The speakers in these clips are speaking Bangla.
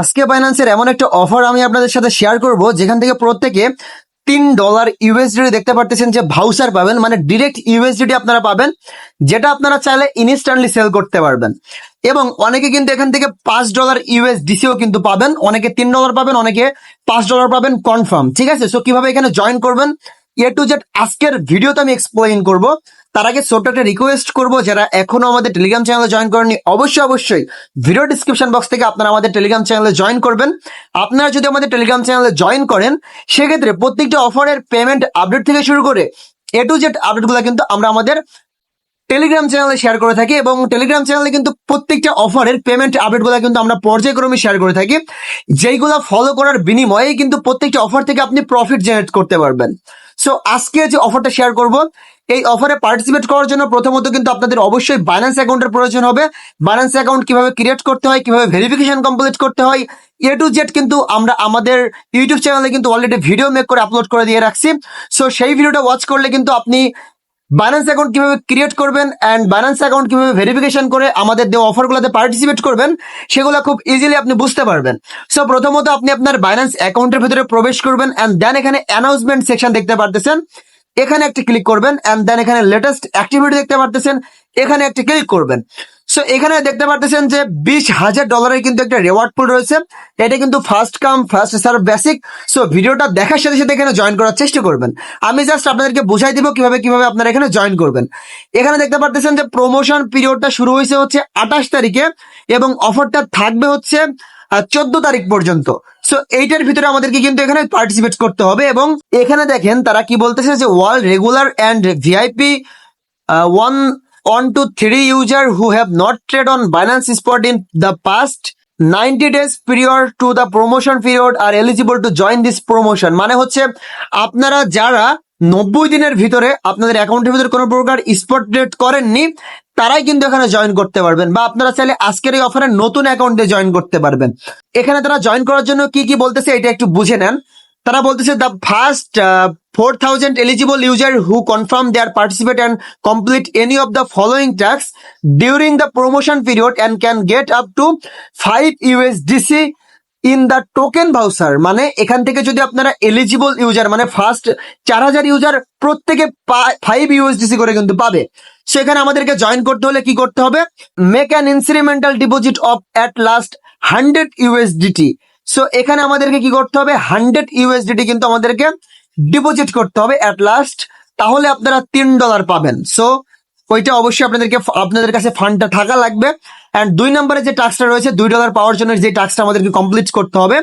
আজকে বাইন্যান্সের এমন একটা অফার আমি আপনাদের সাথে শেয়ার করব, যেখান থেকে প্রত্যেকে তিন ডলার ইউএসডি দেখতে পারতেছেন যে ভাউচার পাবেন মানে ডিরেক্ট ইউএসডি আপনারা পাবেন, যেটা আপনারা চাইলে ইনস্ট্যান্টলি সেল করতে পারবেন। এবং অনেকে কিন্তু এখান থেকে পাঁচ ডলার ইউএসডিসিও কিন্তু পাবেন, অনেকে তিন ডলার পাবেন, অনেকে পাঁচ ডলার পাবেন কনফার্ম ঠিক আছে? সো কীভাবে এখানে জয়েন করবেন? এ টু জেড আজকের ভিডিওতে আমি এক্সপ্লেইন করব। তার আগে ছোট্ট একটা রিকোয়েস্ট করব, যারা এখনও আমাদের টেলিগ্রাম চ্যানেলে জয়েন করেননি, অবশ্যই অবশ্যই ভিডিও ডিসক্রিপশন বক্স থেকে আপনারা আমাদের টেলিগ্রাম চ্যানেলে জয়েন করবেন। আপনারা যদি আমাদের টেলিগ্রাম চ্যানেলে জয়েন করেন, সেক্ষেত্রে প্রত্যেকটা অফারের পেমেন্ট আপডেট থেকে শুরু করে এ টু জেড আপডেটগুলো কিন্তু আমরা আমাদের টেলিগ্রাম চ্যানেলে শেয়ার করে থাকি এবং টেলিগ্রাম চ্যানেলে কিন্তু প্রত্যেকটা অফারের পেমেন্ট আপডেটগুলো কিন্তু আমরা পর্যায়ক্রমে শেয়ার করে থাকি। যেইগুলো ফলো করার বিনিময়ে কিন্তু প্রত্যেকটা অফার থেকে আপনি প্রফিট জেনারেট করতে পারবেন। সো আজকে যে অফারটা শেয়ার করব এই অফারে পার্টিসিপেট করার জন্য প্রথমত কিন্তু আপনাদের অবশ্যই বাইন্যান্স অ্যাকাউন্টের প্রয়োজন হবে। বাইন্যান্স অ্যাকাউন্ট কীভাবে ক্রিয়েট করতে হয়, কীভাবে ভেরিফিকেশন কমপ্লিট করতে হয় এ টু জেড কিন্তু আমরা আমাদের ইউটিউব চ্যানেলে কিন্তু অলরেডি ভিডিও মেক করে আপলোড করে দিয়ে রাখছি। সো সেই ভিডিওটা ওয়াচ করলে কিন্তু আপনি বাইন্যান্স অ্যাকাউন্ট কীভাবে ক্রিয়েট করবেন অ্যান্ড বাইন্যান্স অ্যাকাউন্ট কীভাবে ভেরিফিকেশন করে আমাদের দেওয়া অফারগুলোতে পার্টিসিপেট করবেন, সেগুলো খুব ইজিলি আপনি বুঝতে পারবেন। সো প্রথমত আপনি আপনার বাইন্যান্স অ্যাকাউন্টের ভিতরে প্রবেশ করবেন অ্যান্ড দেন এখানে অ্যানাউন্সমেন্ট সেকশন দেখতে পারতেছেন। এখানে একটি ক্লিক করবেন অ্যান্ড দেন এখানে লেটেস্ট অ্যাক্টিভিটি দেখতে পারতেছেন, এখানে একটি ক্লিক করবেন। সো এখানে দেখতে পারতেছেন যে বিশ হাজার ডলারের কিন্তু একটা রেওয়ার্ড পুল রয়েছে। এটা কিন্তু first come first serve basic so ভিডিওটা দেখার সাথে সাথে এখানে জয়েন করার চেষ্টা করবেন। আমি জাস্ট আপনাদেরকে বুঝাই দিব কীভাবে কীভাবে আপনারা এখানে জয়েন করবেন। এখানে দেখতে পারতেছেন যে প্রমোশন পিরিয়ডটা শুরু হয়েছে হচ্ছে আঠাশ তারিখে এবং অফারটা থাকবে হচ্ছে চোদ্দ তারিখ পর্যন্ত। সো এইটার ভিতরে আমাদেরকে কিন্তু এখানে পার্টিসিপেট করতে হবে এবং এখানে দেখেন তারা কি বলতেছে যে world regular and VIP one one two three user who have not trade on Binance spot in the past ninety days period to the promotion period are eligible to join this promotion মানে হচ্ছে আপনারা যারা নব্বই দিনের ভিতরে আপনাদের অ্যাকাউন্টের ভিতরে কোনো প্রকার স্পট ট্রেড করেননি, তারাই কিন্তু এখানে জয়েন করতে পারবেন বা আপনারা চাইলে আজকের এই অফারে নতুন অ্যাকাউন্টে জয়েন করতে পারবেন। এখানে তারা জয়েন করার জন্য কি কি বলতেছে এটা একটু বুঝে নেন। তারা বলতেছে the first four thousand eligible user who confirm their participate and complete any of the following tasks during the promotion period and can get up to five USDC in the token voucher মানে এখান থেকে যদি আপনারা এলিজিবল ইউজার মানে ফার্স্ট চার হাজার ইউজার প্রত্যেকে ফাইভ ইউএসডিসি করে কিন্তু পাবে। সেখানে আমাদেরকে জয়েন করতে হলে কি করতে হবে? Make an incremental deposit of at least hundred USDT so এখানে আমাদেরকে কি করতে হবে? হান্ড্রেড ইউএসডিটি কিন্তু আমাদেরকে ডিপোজিট করতে হবে অ্যাট লাস্ট তাহলে আপনারা তিন ডলার পাবেন। সো ওইটা অবশ্যই আপনাদেরকে আপনাদের কাছে ফান্ডটা থাকা লাগবে। অ্যান্ড দুই নম্বরে যে টাস্কটা রয়েছে, দুই ডলার পাওয়ার জন্য যে টাস্কটা আমাদেরকে কমপ্লিট করতে হবে,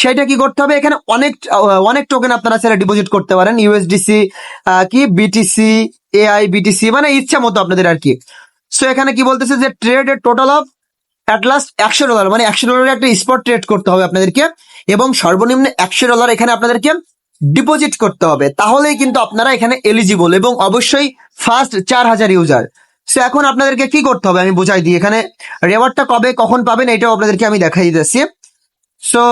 সেটা কি করতে হবে? এখানে অনেক অনেক টোকেন আপনারা সেটা ডিপোজিট করতে পারেন। ইউএসডিসি কি? বিটিসি এআই বিটিসি মানে ইচ্ছা মতো আপনাদের আর কি। সো এখানে কি বলতেছে যে ট্রেডের টোটাল অফ অ্যাট লাস্ট একশো ডলার মানে একশো ডলারের একটা স্পট ট্রেড করতে হবে আপনাদেরকে। এবং সর্বনিম্ন একশো ডলার এখানে আপনাদেরকে ডিপোজিট করতে হবে। তাহলেই কিন্তু আপনারা এখানে এলিজিবল এবং অবশ্যই ফার্স্ট চার হাজার ইউজার সো এখন আপনাদেরকে কি করতে হবে? আমি বুঝাই দিই। এখানে রেওয়ার্ডটা কবে, কখন পাবেন, এটাও আপনাদেরকে আমি দেখাই দিতেছি। সো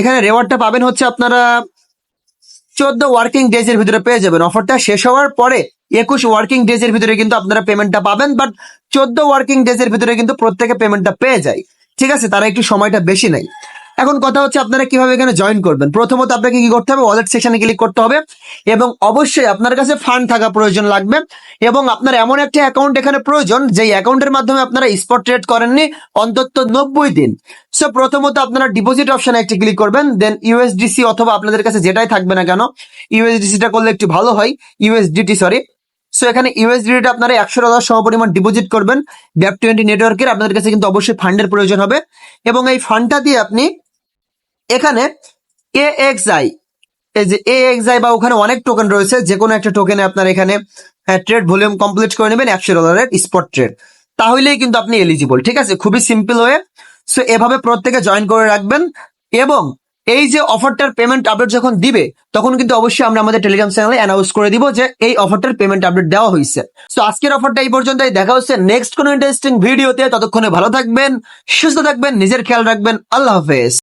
এখানে রেওয়ার্ডটা পাবেন হচ্ছে আপনারা চোদ্দ ওয়ার্কিং ডেজ এর ভিতরে পেয়ে যাবেন। অফারটা শেষ হওয়ার পরে একুশ ওয়ার্কিং ডেজ এর ভিতরে কিন্তু আপনারা পেমেন্টটা পাবেন বাট চোদ্দ ওয়ার্কিং ডেজ এর ভিতরে কিন্তু প্রত্যেকে পেমেন্টটা পেয়ে যায়। ঠিক আছে? তারা একটু সময়টা বেশি নেয়। এখন কথা হচ্ছে আপনারা কীভাবে এখানে জয়েন করবেন। প্রথমত আপনাকে কি করতে হবে ওয়ালেট সেকশনে ক্লিক করতে হবে এবং অবশ্যই আপনার কাছে ফান্ড থাকা প্রয়োজন লাগবে এবং আপনার এমন একটা অ্যাকাউন্ট এখানে প্রয়োজন, যেই অ্যাকাউন্টের মাধ্যমে আপনারা স্পট ট্রেড করেননি অন্তত নব্বই দিন। সো প্রথমত আপনারা ডিপোজিট অপশনে একটি ক্লিক করবেন দেন ইউএসডিসি অথবা আপনাদের কাছে যেটাই থাকবে না কেন ইউএসডিসিটা করলে একটু ভালো হয় ইউএসডিটি সরি সো এখানে ইউএসডিটা আপনারা একশো ডলার সম পরিমাণ ডিপোজিট করবেন ব্যাপ টোয়েন্টি নেটওয়ার্কের আপনাদের কাছে কিন্তু অবশ্যই ফান্ডের প্রয়োজন হবে এবং এই ফান্ডটা দিয়ে আপনি এখানে এ এক্স আই এই যে এ এক্স আই বা ওখানে অনেক টোকেন রয়েছে যে কোনো একটা টোকেনে আপনার এখানে ট্রেড ভলিউম কমপ্লিট করে নেবেন, একশো ডলারের স্পট ট্রেড তাহলেই কিন্তু আপনি এলিজিবল ঠিক আছে? খুবই সিম্পল হয়ে সো এভাবে প্রত্যেকে জয়েন করে রাখবেন এবং এই যে অফারটার পেমেন্ট আপডেট যখন দিবে, তখন কিন্তু অবশ্যই আমরা আমাদের টেলিগ্রাম চ্যানেলে অ্যানাউন্স করে দিব যে এই অফারটার পেমেন্ট আপডেট দেওয়া হয়েছে সো আজকের অফারটা এই পর্যন্তই। দেখা হচ্ছে নেক্সট কোনো ইন্টারেস্টিং ভিডিওতে ততক্ষণে ভালো থাকবেন, সুস্থ থাকবেন, নিজের খেয়াল রাখবেন। আল্লাহ হাফেজ।